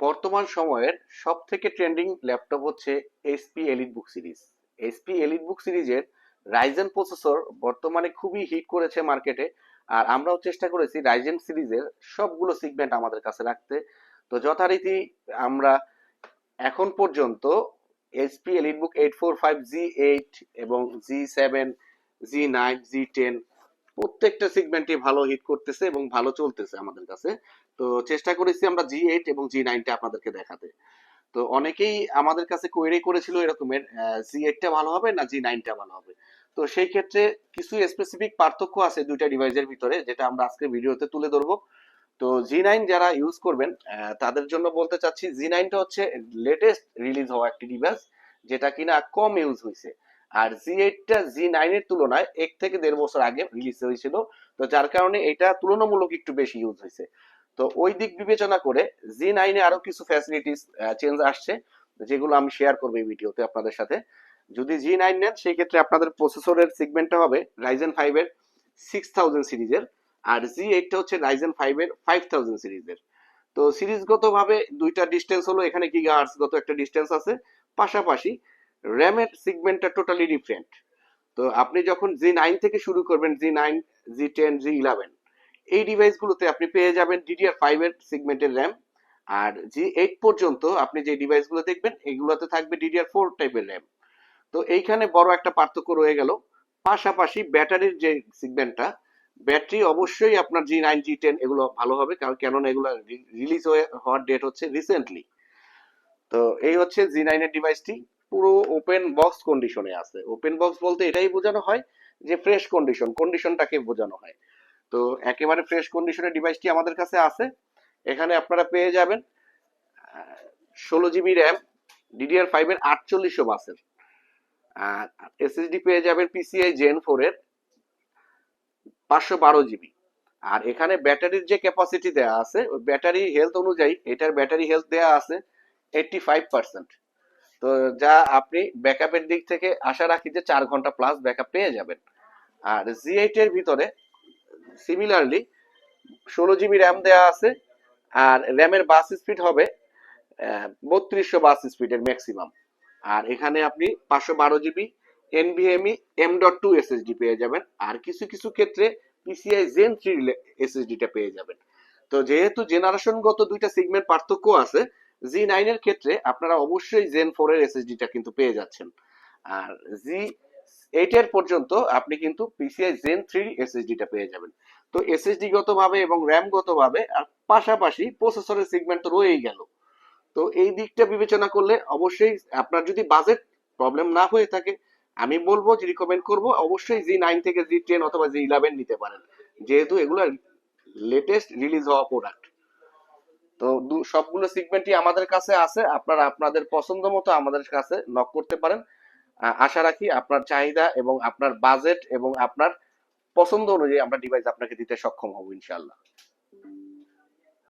বর্তমান সময়ের সব থেকে ট্রেন্ডিং ল্যাপটপ হচ্ছে HP elite book series HP elite book সিরিজের রাইজেন প্রসেসর বর্তমানে খুবই হিট করেছে মার্কেটে আর আমরাও চেষ্টা করেছি রাইজেন সিরিজের সবগুলো সিগমেন্ট আমাদের কাছে রাখতে। তো যথারীতি আমরা এখন পর্যন্ত HP elite book eight four five G eight এবং G seven G nine G ten প্রত্যেকটা সিগমেন্টই ভালো হিট করতেছে এবং ভালো চলতেছে আমাদের কাছে। তো চেষ্টা করেছি আমরা জি এইট এবং জি নাইনটা আপনাদেরকে দেখাতে। তো অনেকেই আমাদের কাছে কোয়েরি করেছিল এরকমের জি এইটটা ভালো হবে না জি নাইনটা ভালো হবে? তো সেই ক্ষেত্রে কিছু স্পেসিফিক পার্থক্য আছে দুইটা ডিভাইসের ভিতরে, যেটা আমরা আজকে ভিডিওতে তুলে ধরবো। তো জি নাইন যারা ইউজ করবেন তাদের জন্য বলতে চাচ্ছি জি নাইনটা হচ্ছে লেটেস্ট রিলিজ হওয়া একটি ডিভাইস যেটা কিনা কম ইউজ হয়েছে আর জি এইটটা জি নাইনের তুলনায় এক থেকে দেড় বছর আগে রিলিজ হয়েছিল। তো যার কারণে এটা তুলনামূলক একটু বেশি ইউজ হয়েছে। তো ওই দিক বিবেচনা করে জি নাইনে আরও কিছু ফ্যাসিলিটিস চেঞ্জ আসছে, যেগুলো আমি শেয়ার করব এই ভিডিওতে আপনাদের সাথে। যদি জি নাইন নেন, সেই ক্ষেত্রে আপনাদের প্রসেসরের সিগমেন্টটা হবে রাইজেন ফাইভ এর সিক্স থাউজেন্ড সিরিজের আর জি এইটটা হচ্ছে রাইজেন ফাইভ এর ফাইভ থাউজেন্ড সিরিজের তো সিরিজগত ভাবে দুইটা ডিস্টেন্স হলো, এখানে গিগা গত একটা ডিস্টেন্স আছে। পাশাপাশি র্যামের সিগমেন্টটা টোটালি ডিফারেন্ট তো আপনি যখন জি নাইন থেকে শুরু করবেন, G nine, G ten, G eleven এই ডিভাইসগুলোতে আপনি পেয়ে যাবেন ডিডিআর ফাইভ এর সিগমেন্টের র্যাম। আর জি এইট পর্যন্ত আপনি যে ডিভাইসগুলো দেখবেন এগুলোতে থাকবে ডিডিআর ফোর টাইপের র্যাম। তো এইখানে বড় একটা পার্থক্য রয়ে গেল। পাশাপাশি ব্যাটারির যে সিগমেন্টটা, ব্যাটারি অবশ্যই আপনার জি নাইন, জি টেন এগুলো ভালো হবে, কারণ কেননা এগুলো রিলিজ হয়ে, হওয়ার ডেট হচ্ছে রিসেন্টলি তো এই হচ্ছে জি নাইনের ডিভাইসটি পুরো ওপেন বক্স কন্ডিশনে আছে। ওপেন বক্স বলতে এটাই বোঝানো হয় যে ফ্রেশ কন্ডিশন কন্ডিশনটাকে বোঝানো হয়। তো একেবারে ফ্রেশ কন্ডিশনের ডিভাইসটি আমাদের কাছে আছে। এখানে আপনারা পেয়ে যাবেন ষোলো জিবি র্যাম ডিডিআর ফাইভ এর আটচল্লিশশো বাসের এসএসডি পেয়ে যাবেন পিসিআই জেন ফোর এর পাঁচশো বারো জিবি আর এখানে ব্যাটারির যে ক্যাপাসিটি দেওয়া আছে, ওই ব্যাটারি হেলথ অনুযায়ী এটার ব্যাটারি হেলথ দেওয়া আছে এইটটি ফাইভ পার্সেন্ট তো যা আপনি ব্যাকআপের দিক থেকে আশা রাখি যে চার ঘণ্টা প্লাস ব্যাকআপ পেয়ে যাবেন। আর জি এইট এর ভিতরে সিমিলারলি ষোলো জিবি র্যাম দেওয়া আছে, আর র্যামের বাস স্পিড হবে বত্রিশশো বাস স্পিডের ম্যাক্সিমাম আর এখানে আপনি পাঁচশো বারো GB NVMe M dot two SSD পেয়ে যাবেন, আর কিছু কিছু ক্ষেত্রে পিসিআই জেন থ্রি এসএসডিটা পেয়ে যাবেন। তো যেহেতু জেনারেশনগত দুইটা সিগমেন্ট পার্থক্য আছে জি নাইনের ক্ষেত্রে আপনারা অবশ্যই জেন ফোর এর এসএসডিটা কিন্তু পেয়ে যাচ্ছেন। আর জি এইট এর পর্যন্ত আপনি কিন্তু পিসিআই জেন থ্রি এসএসডিটা পেয়ে যাবেন। তো এসএসডি গত ভাবে এবং র্যাম গত ভাবে আর পাশাপাশি প্রসেসরের সিগমেন্ট তো রয়েই গেল। তো এই দিকটা বিবেচনা করলে অবশ্যই আপনার যদি বাজেট প্রবলেম না হয়ে থাকে, আমি বলব যে রিকমেন্ড করব, অবশ্যই জি নাইন থেকে জি টেন অথবা জি ইলেভেন নিতে পারেন। যেহেতু এগুলো লেটেস্ট রিলিজ হওয়া প্রোডাক্ট তো সবগুলো সিগমেন্টই আমাদের কাছে আছে। আপনারা আপনাদের পছন্দ মতো আমাদের কাছে নক করতে পারেন। আশা রাখি আপনার চাহিদা এবং আপনার বাজেট এবং আপনার পছন্দ অনুযায়ী আমরা ডিভাইস আপনাকে দিতে সক্ষম হব, ইনশাআল্লাহ।